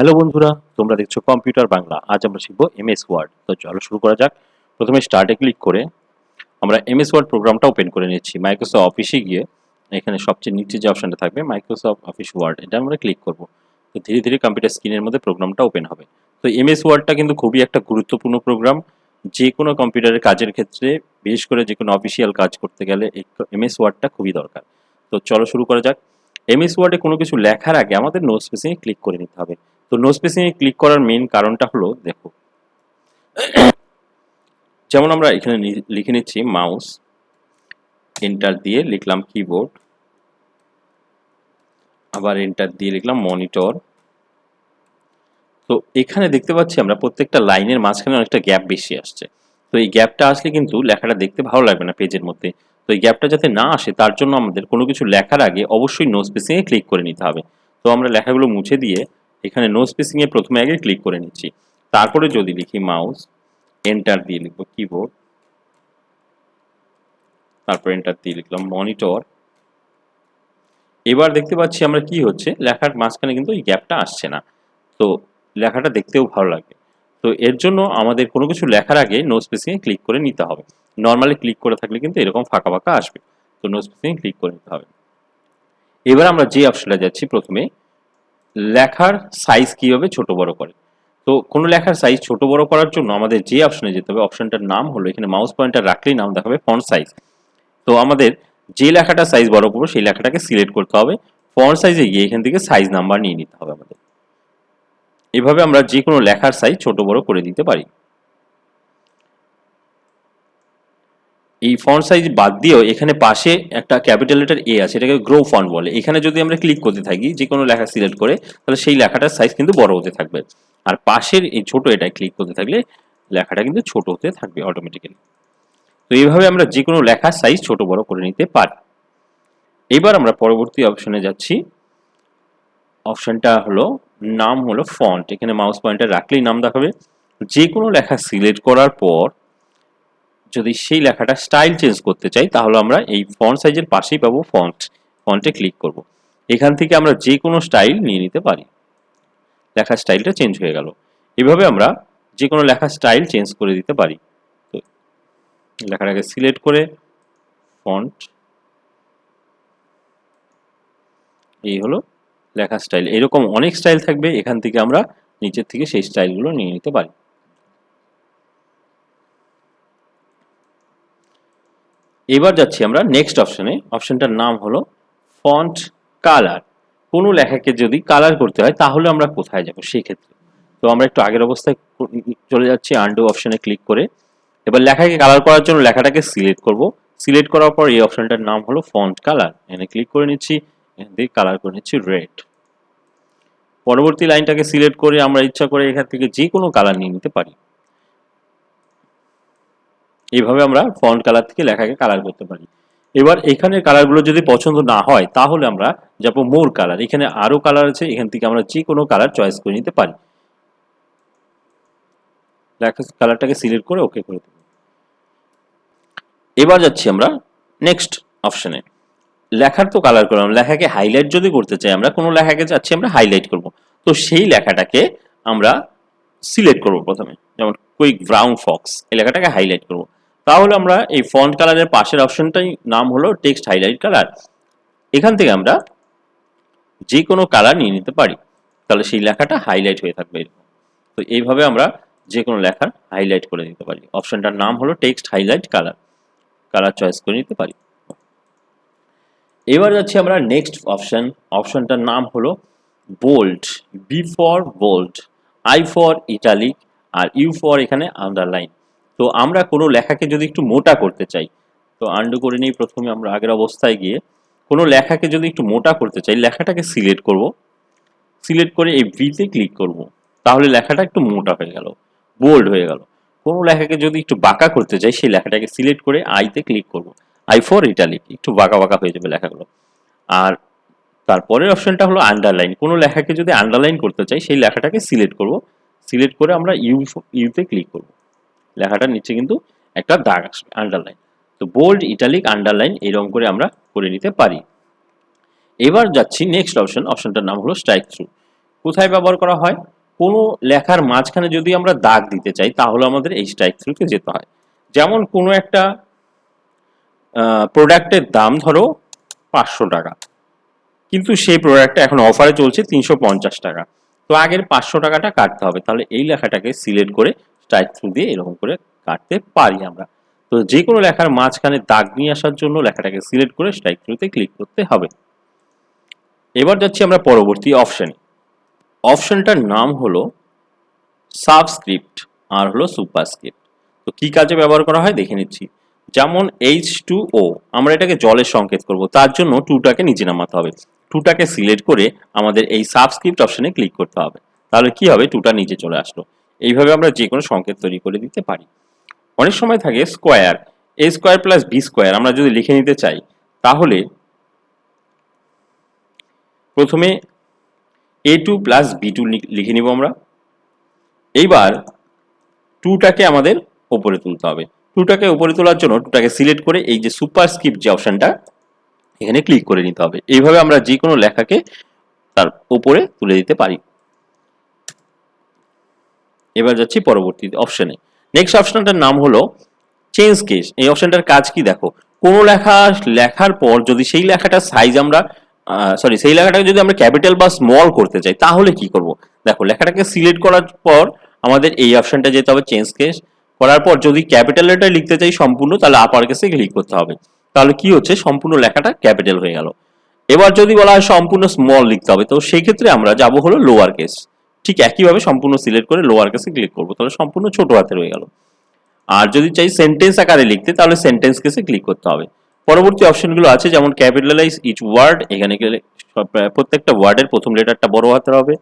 Hello বন্ধুরা, তোমরা দেখছ কম্পিউটার বাংলা। আজ আমরা শিখব এমএস ওয়ার্ড। তো চলো শুরু করা যাক। প্রথমে স্টার্টে ক্লিক করে আমরা এমএস ওয়ার্ড প্রোগ্রামটা ওপেন করে নিচ্ছি মাইক্রোসফট অফিসে গিয়ে এখানে সবচেয়ে নিচে যে অপশনটা থাকবে মাইক্রোসফট অফিস ওয়ার্ড এটা আমরা ক্লিক করব। তো ধীরে ধীরে কম্পিউটার স্ক্রিনের মধ্যে প্রোগ্রামটা ওপেন হবে। তো এমএস ওয়ার্ডটা কিন্তু খুবই একটা গুরুত্বপূর্ণ প্রোগ্রাম। যে কোনো কম্পিউটারের কাজের ক্ষেত্রে, বিশেষ করে যে কোনো অফিসিয়াল কাজ করতে গেলে এমএস ওয়ার্ডটা খুবই দরকার। তো চলো শুরু করা যাক। এমএস ওয়ার্ডে কোনো কিছু লেখার আগে আমাদের নো স্পেসিংয়ে ক্লিক করে নিতে হবে। তো নো স্পেসিংয়ে ক্লিক করার মেইন কারণটা হলো, দেখো। যেমন আমরা এখানে লিখে নিচ্ছি মাউস এন্টার দিয়ে লিখলাম কিবোর্ড আবার এন্টার দিয়ে লিখলাম মনিটর তো এখানে দেখতে পাচ্ছি আমরা প্রত্যেকটা লাইনের মাঝখানে অনেকটা গ্যাপ বেশি আসছে। তো এই গ্যাপটা আসলে কিন্তু লেখাটা দেখতে ভালো লাগবে না পেজের মধ্যে। তো এই গ্যাপটা যাতে না আসে, তার জন্য আমাদের কোনো কিছু লেখার আগে অবশ্যই নো স্পেসিংয়ে ক্লিক করে নিতে হবে। তো আমরা লেখাগুলো মুছে দিয়ে এখানে নো স্পেসিংয়ে প্রথমে আগে ক্লিক করে নিচ্ছি। তারপরে যদি লিখি মাউস এন্টার দিয়ে লিখব কিবোর্ড তারপর এন্টার দিয়ে লিখলাম মনিটর এবার দেখতে পাচ্ছি আমরা কি হচ্ছে, লেখার মাঝখানে কিন্তু এই গ্যাপটা আসছে না। তো লেখাটা দেখতেও ভালো লাগবে। তো এর জন্য আমাদের কোনো কিছু লেখার আগে নো স্পেসিংয়ে ক্লিক করে নিতে হবে। নর্মালি ক্লিক করে থাকলে কিন্তু এরকম ফাঁকা ফাঁকা আসবে। তো নো স্পেসিংয়ে ক্লিক করে নিতে হবে। এবার আমরা যে অপশনটা যাচ্ছি প্রথমে লেখার সাইজ কীভাবে ছোট বড় করে? তো কোনো লেখার সাইজ ছোট বড় করার জন্য আমাদের যে অপশনে যেতে হবে অপশনটার নাম হলো, এখানে মাউস পয়েন্টার রাখলেই নাম দেখাবে ফন্ট সাইজ তো আমাদের যে লেখাটা সাইজ বড় করব, সেই লেখাটাকে সিলেক্ট করতে হবে। ফন্ট সাইজে গিয়ে এখান থেকে সাইজ নাম্বার নিয়ে নিতে হবে আমাদের। এভাবে আমরা যে কোনো লেখার সাইজ ছোট বড় করে দিতে পারি। এই ফন্ট সাইজ বাদ দিয়েও এখানে পাশে একটা ক্যাপিটাল লেটার এ আছে, এটাকে গ্রো ফন্ট বলে। এখানে যদি আমরা ক্লিক করতে থাকি যে কোনো লেখা সিলেক্ট করে, তাহলে সেই লেখাটার সাইজ কিন্তু বড় হতে থাকবে। আর পাশের এই ছোট এটায় ক্লিক করতে থাকলে লেখাটা কিন্তু ছোট হতে থাকবে অটোমেটিক্যালি তো এইভাবে আমরা যে কোনো লেখার সাইজ ছোট বড় করে নিতে পারি। এবার আমরা পরবর্তী অপশনে যাচ্ছি। অপশনটা হলো, নাম হলো ফন্ট এখানে মাউস পয়েন্টার রাখলেই নাম দেখাবে। যে কোনো লেখা সিলেক্ট করার পর যদি সেই লেখাটা স্টাইল চেঞ্জ করতে চাই, তাহলে আমরা এই ফন্ট সাইজের পাশেই পাবো ফন্ট ফন্টে ক্লিক করব। এখান থেকে আমরা যে কোনো স্টাইল নিয়ে নিতে পারি। লেখার স্টাইলটা চেঞ্জ হয়ে গেল। এভাবে আমরা যে কোনো লেখার স্টাইল চেঞ্জ করে দিতে পারি। তো লেখাটাকে সিলেক্ট করে ফন্ট এই হলো লেখা স্টাইল এরকম অনেক স্টাইল থাকবে, এখান থেকে আমরা নিচের থেকে সেই স্টাইলগুলো নিয়ে নিতে পারি। এবার যাচ্ছি আমরা নেক্সট অপশনে অপশনটার নাম হলো ফন্ট কালার কোনো লেখাকে যদি কালার করতে হয়, তাহলে আমরা কোথায় যাব? সেই ক্ষেত্রে তো আমরা একটু আগের অবস্থায় চলে যাচ্ছি আন্ডু অপশনে ক্লিক করে। এবার লেখাকে কালার করার জন্য লেখাটাকে সিলেক্ট করব। সিলেক্ট করার পর এই অপশনটার নাম হলো ফন্ট কালার এখানে ক্লিক করে নিচ্ছি, এখান কালার করে নিচ্ছি রেড পরবর্তী লাইনটাকে সিলেক্ট করে আমরা ইচ্ছা করে এখান থেকে যে কোনো কালার নিয়ে নিতে পারি। এইভাবে আমরা ফন্ট কালার থেকে লেখাকে কালার করতে পারি। এবার এখানের কালারগুলো যদি পছন্দ না হয়, তাহলে আমরা যাব মোর কালার এখানে আরও কালার আছে, এখান থেকে আমরা যে কোনো কালার চয়েস করে নিতে পারি। লেখা কালারটাকে সিলেক্ট করে ওকে করে দেবো। এবার যাচ্ছি আমরা নেক্সট অপশানে লেখার তো কালার করলাম। লেখাকে হাইলাইট যদি করতে চাই, আমরা কোনো লেখাকে চাচ্ছি, আমরা হাইলাইট করব। তো সেই লেখাটাকে আমরা সিলেক্ট করব প্রথমে। যেমন কুইক ব্রাউন ফক্স এই লেখাটাকে হাইলাইট করব। তাহলে আমরা এই ফন্ট কালারের পাশের অপশনটাই নাম হলো টেক্সট হাইলাইট কালার এখান থেকে আমরা যে কোনো কালার নিয়ে নিতে পারি। তাহলে সেই লেখাটা হাইলাইট হয়ে থাকবে এরকম। তো এইভাবে আমরা যে কোনো লেখার হাইলাইট করে দিতে পারি। অপশনটার নাম হলো text highlight colour colour choice করে নিতে পারি। এবার যাচ্ছি আমরা নেক্সট অপশন অপশনটার নাম হলো bold B for bold I for italic R U for এখানে আন্ডারলাইন তো আমরা কোনো লেখাকে যদি একটু মোটা করতে চাই, তো আন্ডু করে নিই প্রথমে আমরা আগের অবস্থায় গিয়ে, কোনো লেখাকে যদি একটু মোটা করতে চাই, লেখাটাকে সিলেক্ট করব সিলেক্ট করে এই ভিতে ক্লিক করব, তাহলে লেখাটা একটু মোটা হয়ে গেল বোল্ড হয়ে গেল। কোনো লেখাকে যদি একটু বাঁকা করতে চাই, সেই লেখাটাকে সিলেক্ট করে আইতে ক্লিক করব। আই ফর ইটালিক একটু বাঁকা বাঁকা হয়ে যাবে লেখাগুলো। আর তারপরের অপশনটা হলো আন্ডারলাইন কোনো লেখাকে যদি আন্ডারলাইন করতে চাই, সেই লেখাটাকে সিলেক্ট করব সিলেক্ট করে আমরা ইউ ইউতে ক্লিক করব। লেখাটার নিচে কিন্তু একটা দাগ আসবে আন্ডারলাইন তো বোল্ড ইটালিক আন্ডারলাইন এরকম করে আমরা করে নিতে পারি। এবার যাচ্ছি নেক্সট অপশন অপশনটার নাম হলো স্ট্রাইক থ্রু কোথায় ব্যবহার করা হয়? কোনো লেখার মাঝখানে যদি আমরা দাগ দিতে চাই, তাহলে আমাদের এই স্ট্রাইক থ্রুতে যেতে হয়। যেমন কোনো একটা প্রোডাক্টের দাম ধরো পাঁচশো টাকা। কিন্তু সেই প্রোডাক্টটা এখন অফারে চলছে তিনশো পঞ্চাশ টাকা। তো আগের পাঁচশো টাকাটা কাটতে হবে। তাহলে এই লেখাটাকে সিলেক্ট করে থ্রু দিয়ে এরকম করে কাটতে পারি আমরা। তো যে কোনো লেখার মাঝখানে দাগ নিয়ে আসার জন্য লেখাটাকে সিলেক্ট করে স্ট্রাইক থ্রুতে ক্লিক করতে হবে। এবার যাচ্ছি আমরা পরবর্তী অপশনে অপশনটার নাম হলো সাবস্ক্রিপ্ট আর হলো সুপারস্ক্রিপ্ট তো কি কাজে ব্যবহার করা হয় দেখে নিচ্ছি। যেমন এইচ টু ও আমরা এটাকে জলের সংকেত করব, তার জন্য টুটাকে নিচে নামাতে হবে। টুটাকে সিলেক্ট করে আমাদের এই সাবস্ক্রিপ্ট অপশানে ক্লিক করতে হবে। তাহলে কি হবে? টুটা নিচে চলে আসলো। এইভাবে আমরা যে কোনো সংকেত তৈরি করে দিতে পারি। অনেক সময় থাকে square A square plus B square আমরা যদি লিখে নিতে চাই, তাহলে প্রথমে A two plus B two লিখে নিব আমরা। এইবার টুটাকে আমাদের ওপরে তুলতে হবে। টুটাকে উপরে তোলার জন্য টুটাকে সিলেক্ট করে এই যে সুপার স্ক্রিপ্ট যে অপশানটা এখানে ক্লিক করে নিতে হবে। এইভাবে আমরা যে কোনো লেখাকে তার উপরে তুলে দিতে পারি। এবার যাচ্ছি পরবর্তী অপশনে নেক্সট অপশনটার নাম হলো চেঞ্জ কেস এই অপশনটার কাজ কি দেখো? কোনো লেখা, লেখার পর যদি সেই লেখাটার সাইজ আমরা সরি সেই লেখাটাকে যদি আমরা ক্যাপিটাল বা স্মল করতে চাই, তাহলে কি করব? দেখো, লেখাটাকে সিলেক্ট করার পর আমাদের এই অপশনটা যেতে হবে চেঞ্জ কেস করার পর যদি ক্যাপিটাল লেটার লিখতে চাই সম্পূর্ণ, তাহলে আপার কেসে ক্লিক করতে হবে। তাহলে কি হচ্ছে? সম্পূর্ণ লেখাটা ক্যাপিটাল হয়ে গেল। এবার যদি বলা হয় সম্পূর্ণ স্মল লিখতে হবে, তো সেই ক্ষেত্রে আমরা যাব হলো লোয়ার কেস ঠিক একইভাবে সম্পূর্ণ সিলেক্ট করে লোয়ার কেসে ক্লিক করব। তাহলে সম্পূর্ণ ছোট হাতে রয়ে গেল। আর যদি চাই সেন্টেন্স আকারে লিখতে, তাহলে সেন্টেন্স কেসে ক্লিক করতে হবে। পরবর্তী অপশনগুলো আছে, যেমন ক্যাপিটালাইজ ইচ ওয়ার্ড এখানে গেলে প্রত্যেকটা ওয়ার্ডের প্রথম লেটারটা বড় হাতের হবে।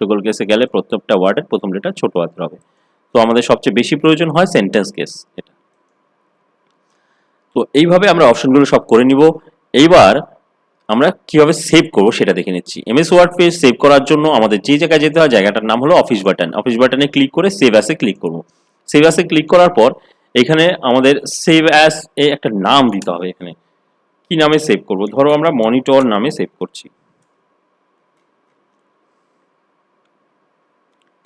টুগল কেসে গেলে প্রত্যেকটা ওয়ার্ডের প্রথম লেটার ছোট হাতের হবে। তো আমাদের সবচেয়ে বেশি প্রয়োজন হয় সেন্টেন্স কেস এটা। তো এইভাবে আমরা অপশনগুলো সব করে নিব। এইবার আমরা কীভাবে সেভ করব সেটা দেখে নিচ্ছি। এমএস ওয়ার্ড পেজ সেভ করার জন্য আমাদের যে জায়গায় যেতে হয়, জায়গাটার নাম হলো অফিস বাটন অফিস বাটনে ক্লিক করে সেভ অ্যাসে ক্লিক করব। সেভ অ্যাসে ক্লিক করার পর এখানে আমাদের সেভ অ্যাস এ একটা নাম দিতে হবে এখানে। কি নামে সেভ করব? ধরো আমরা মনিটর নামে সেভ করছি।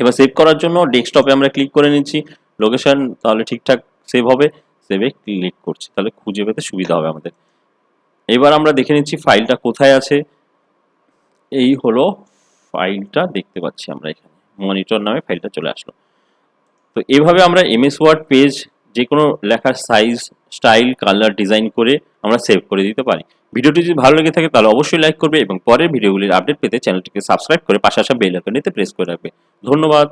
এবার সেভ করার জন্য ডেস্কটপে আমরা ক্লিক করে নিচ্ছি। লোকেশন তাহলে ঠিকঠাক সেভ হবে। সেভে ক্লিক করছি। তাহলে খুঁজে পেতে সুবিধা হবে আমাদের। এবার আমরা দেখে নিচ্ছি ফাইলটা কোথায় আছে। এই হলো ফাইলটা দেখতে পাচ্ছি আমরা এখানে। মনিটর নামে ফাইলটা চলে আসলো। তো এভাবে আমরা এমএস ওয়ার্ড পেজ যে কোনো লেখার সাইজ স্টাইল কালার ডিজাইন করে আমরা সেভ করে দিতে পারি। ভিডিওটি যদি ভালো লেগে থাকে তাহলে অবশ্যই লাইক করবে এবং পরের ভিডিওগুলির আপডেট পেতে চ্যানেলটিকে সাবস্ক্রাইব করে পাশে আসা বেল আইকনেতে প্রেস করে রাখবে। ধন্যবাদ।